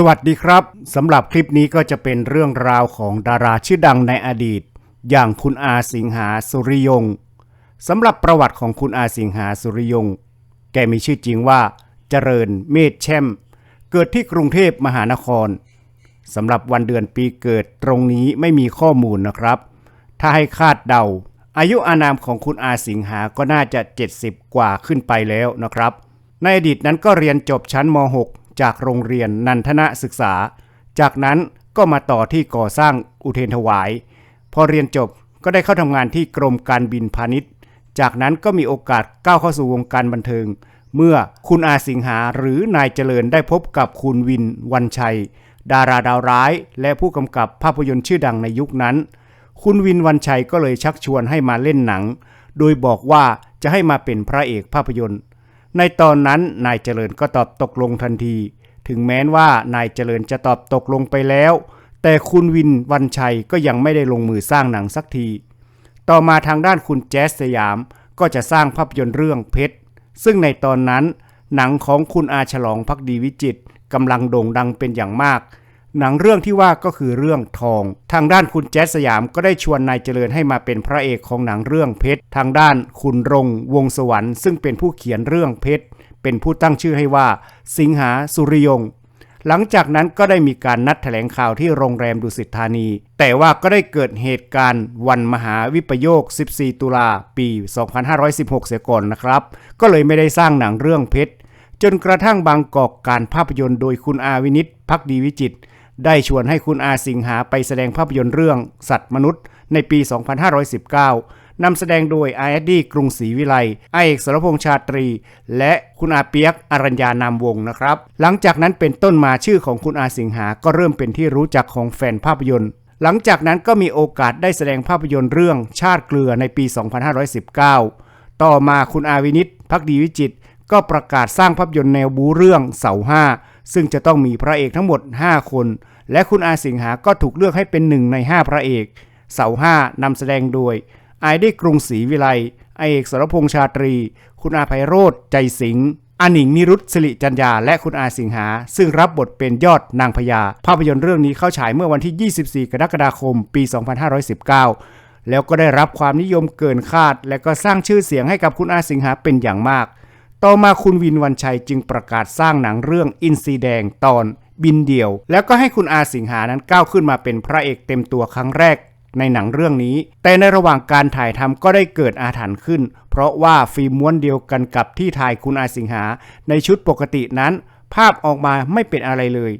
สวัสดีครับสำหรับคลิปนี้ก็จะเป็นเรื่องราวของดาราชื่อดังในอดีต อย่างคุณอาสิงหาสุริยงสำหรับประวัติของคุณอาสิงหาสุริยง แกมีชื่อจริงว่า เจริญเมธแช่ม เกิดที่กรุงเทพมหานครสำหรับวันเดือนปีเกิดตรงนี้ไม่มีข้อมูลนะครับ ถ้าให้คาดเดา อายุอานามของคุณอาสิงหาก็น่าจะ 70 กว่าขึ้นไปแล้วนะครับ ในอดีตนั้นก็เรียนจบชั้นม .6 จากโรงเรียนนันทนศึกษา จากนั้นก็มาต่อที่ก่อสร้างอุเทนถวาย พอเรียนจบก็ได้เข้าทำงานที่กรมการบินพาณิชย์ จากนั้นก็มีโอกาสก้าวเข้าสู่วงการบันเทิง เมื่อคุณอาสิงหาหรือนายเจริญได้พบกับคุณวินวันชัย ดาราดาวร้าย และผู้กำกับภาพยนตร์ชื่อดังในยุคนั้น คุณวินวันชัยก็เลยชักชวนให้มาเล่นหนัง โดยบอกว่าจะให้มาเป็นพระเอกภาพยนตร์ ในตอนนั้นนายเจริญก็ตอบตกลงทันที ถึงแม้ว่านายเจริญจะตอบตกลงไปแล้ว แต่คุณวินวันชัยก็ยังไม่ได้ลงมือสร้างหนังสักที ต่อมาทางด้านคุณแจ๊สสยามก็จะสร้างภาพยนตร์เรื่องเพชร ซึ่งในตอนนั้น หนังของคุณอาฉลองพักดีวิจิตกำลังโด่งดังเป็นอย่างมาก หนังเรื่องที่ว่าก็คือเรื่องทอง ทางด้านคุณแจ๊สสยามก็ได้ชวนนายเจริญให้มาเป็นพระเอกของหนังเรื่องเพชร ทางด้านคุณรงค์วงศ์สวรรค์ซึ่งเป็นผู้เขียนเรื่องเพชร เป็นผู้ตั้งชื่อให้ว่า สิงหาสุริยง หลังจากนั้นก็ได้มีการนัดแถลงข่าวที่โรงแรมดุสิตธานี แต่ว่าก็ได้เกิดเหตุการณ์วันมหาวิปโยค 14 ตุลาปี 2516 เสียก่อนนะครับ ก็เลยไม่ได้สร้างหนังเรื่องเพชรจนกระทั่งบางกอกการภาพยนตร์โดยคุณอาวินิตพักดีวิจิต ได้ชวนให้คุณอาสิงหาไปแสดงภาพยนตร์เรื่อง สัตว์มนุษย์ ในปี 2519 นำแสดงโดยอเอดดี้กรุงศรีวิไลอาเอกสรพงษ์ชาตรี และคุณอาเปียกอรัญญานามวงศ์นะครับ หลังจากนั้นเป็นต้นมาชื่อของคุณอาสิงหาก็เริ่มเป็นที่รู้จักของแฟนภาพยนตร์หลังจากนั้นก็มีโอกาสได้แสดงภาพยนตร์เรื่องชาติเกลือในปี 2519 ต่อมาคุณอาวินิตพักดีวิจิตก็ประกาศสร้างภาพยนตร์แนวบูเรื่องเสาห้าซึ่งจะต้องมีพระเอกทั้งหมด 5 คน และคุณอาสิงหาก็ถูกเลือกให้เป็นหนึ่งใน 5 พระเอก เสาห้านำแสดงโดย ไอได้กรุงศรีวิไลไอเอกสรพงษ์ชาตรี คุณอาไพโรธใจสิงห์อาหนิงนิรุตสิริจัญญาและคุณอาสิงหา ซึ่งรับบทเป็นยอดนางพญาภาพยนตร์เรื่องนี้เข้าฉายเมื่อวันที่ 24 กรกฎาคม ปี 2519 แล้วก็ได้รับความนิยมเกินคาด และก็สร้างชื่อเสียงให้กับคุณอาสิงหาเป็นอย่างมาก ต่อมาคุณวินวันชัยจึงประกาศสร้างหนังเรื่องอินซีแดงตอนบินเดี่ยว แล้วก็ให้คุณอาสิงหานั้นก้าวขึ้นมาเป็นพระเอกเต็มตัวครั้งแรก ในหนังเรื่องนี้ แต่ในระหว่างการถ่ายทำก็ได้เกิดอาถรรพ์ขึ้น เพราะว่าฟิล์มม้วนเดียวกันกับที่ถ่ายคุณอาสิงหา ในชุดปกตินั้น ภาพออกมาไม่เป็นอะไรเลย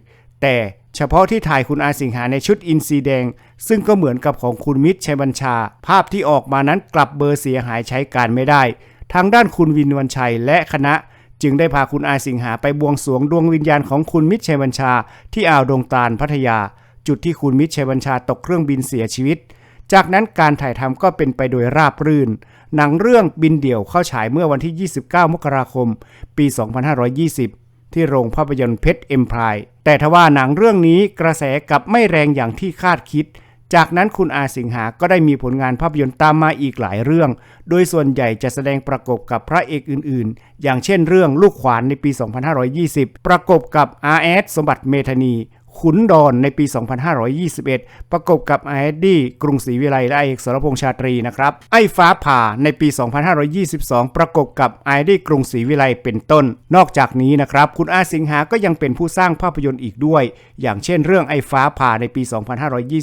แต่เฉพาะที่ถ่ายคุณอาสิงหาในชุดอินซีแดง ซึ่งก็เหมือนกับของคุณมิตรชัยบัญชา ภาพที่ออกมานั้นกลับเบอร์เสียหายใช้การไม่ได้ ทางด้านคุณวินวันชัยและคณะจึงได้พาคุณอาสิงหาไปบวงสรวงดวงวิญญาณของคุณมิตรชัยบัญชา ที่อ่าวดงตาลพัทยา จุดที่คุณมิตรชัยบัญชาตกเครื่องบินเสียชีวิต จากนั้นการถ่ายทำก็เป็นไปโดยราบรื่น หนังเรื่องบินเดี่ยวเข้าฉายเมื่อวันที่ 29 มกราคม ปี 2520 ที่โรงภาพยนตร์เพชรเอ็มพายแต่ทว่าหนังเรื่องนี้กระแสกับไม่แรงอย่างที่คาดคิดจากนั้นคุณอาสิงหาก็ได้มีผลงานภาพยนตร์ตามมาอีกหลายเรื่อง โดยส่วนใหญ่จะแสดงประกบกับพระเอกอื่นๆ อย่างเช่นเรื่องลูกขวานในปี 2520 ประกบกับอาแอดสมบัติเมธานี ขุนดอนในปี 2521 ประกบกับไอเอดดี้กรุงศรีวิไลและไอเอกสรพงษ์ชาตรีนะครับ ไอ้ฟ้าผ่าในปี 2522 ประกบกับไอเอดดี้กรุงศรีวิไลเป็นต้น นอกจากนี้นะครับ คุณอาสิงหาก็ยังเป็นผู้สร้างภาพยนตร์อีกด้วย อย่างเช่นเรื่องไอ้ฟ้าผ่าในปี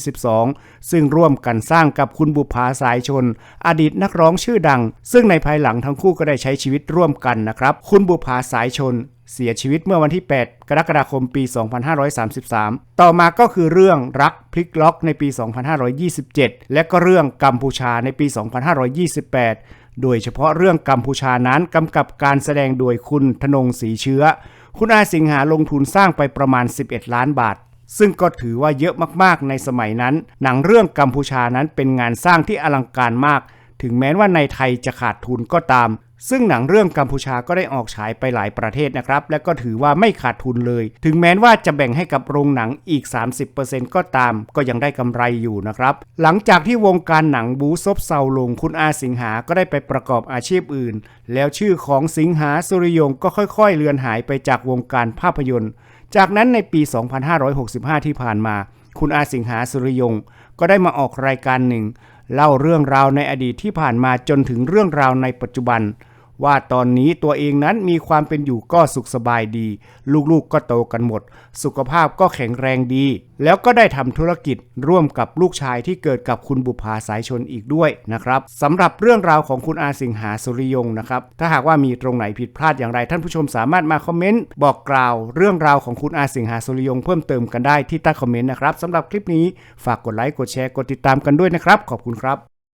2522 ซึ่งร่วมกันสร้างกับคุณบุภาสายชน อดีตนักร้องชื่อดัง ซึ่งในภายหลังทั้งคู่ก็ได้ใช้ชีวิตร่วมกันนะครับ คุณบุภาสายชน เสียชีวิตเมื่อวันที่ 8 กรกฎาคมปี 2533 ต่อมาก็คือเรื่องรักพลิกล็อกในปี 2527 และก็เรื่องกัมพูชาในปี 2528 โดยเฉพาะเรื่องกัมพูชานั้นกำกับการแสดงโดยคุณธนงศรีเชื้อ คุณอาสิงหาลงทุนสร้างไปประมาณ 11 ล้านบาทซึ่งก็ถือว่าเยอะมากๆในสมัยนั้น หนังเรื่องกัมพูชานั้นเป็นงานสร้างที่อลังการมาก ถึงแม้ว่าในไทยจะขาดทุนก็ตาม ซึ่งหนังเรื่องกัมพูชาก็ได้ออกฉายไปหลายประเทศนะครับ และก็ถือว่าไม่ขาดทุนเลย ถึงแม้ว่าจะแบ่งให้กับโรงหนังอีก 30%ก็ตาม ก็ยังได้กำไรอยู่นะครับ หลังจากที่วงการหนังบูซบเซาลงคุณอาสิงหาก็ได้ไปประกอบอาชีพอื่น แล้วชื่อของสิงหาสุริยงก็ค่อยๆ เลือนหายไปจากวงการภาพยนตร์ จากนั้นในปี 2565 ที่ผ่านมา คุณอาสิงหาสุริยงก็ได้มาออกรายการหนึ่ง เล่าเรื่องราวในอดีตที่ผ่านมาจนถึงเรื่องราวในปัจจุบัน ว่าตอนนี้ตัวเองนั้นมีความเป็นอยู่ก็สุขสบายดี ลูกๆก็โตกันหมด สุขภาพก็แข็งแรงดี แล้วก็ได้ทำธุรกิจร่วมกับลูกชายที่เกิดกับคุณบุภาสายชนอีกด้วยนะครับสำหรับเรื่องราวของคุณอาสิงหาสุริยงนะครับ ถ้าหากว่ามีตรงไหนผิดพลาดอย่างไรท่านผู้ชมสามารถมาคอมเมนต์บอกกล่าว เรื่องราวของคุณอาสิงหาสุริยงเพิ่มเติมกันได้ที่ใต้คอมเมนต์นะครับสำหรับคลิปนี้ฝากกดไลค์กดแชร์กดติดตามกันด้วยนะครับ ขอบคุณครับ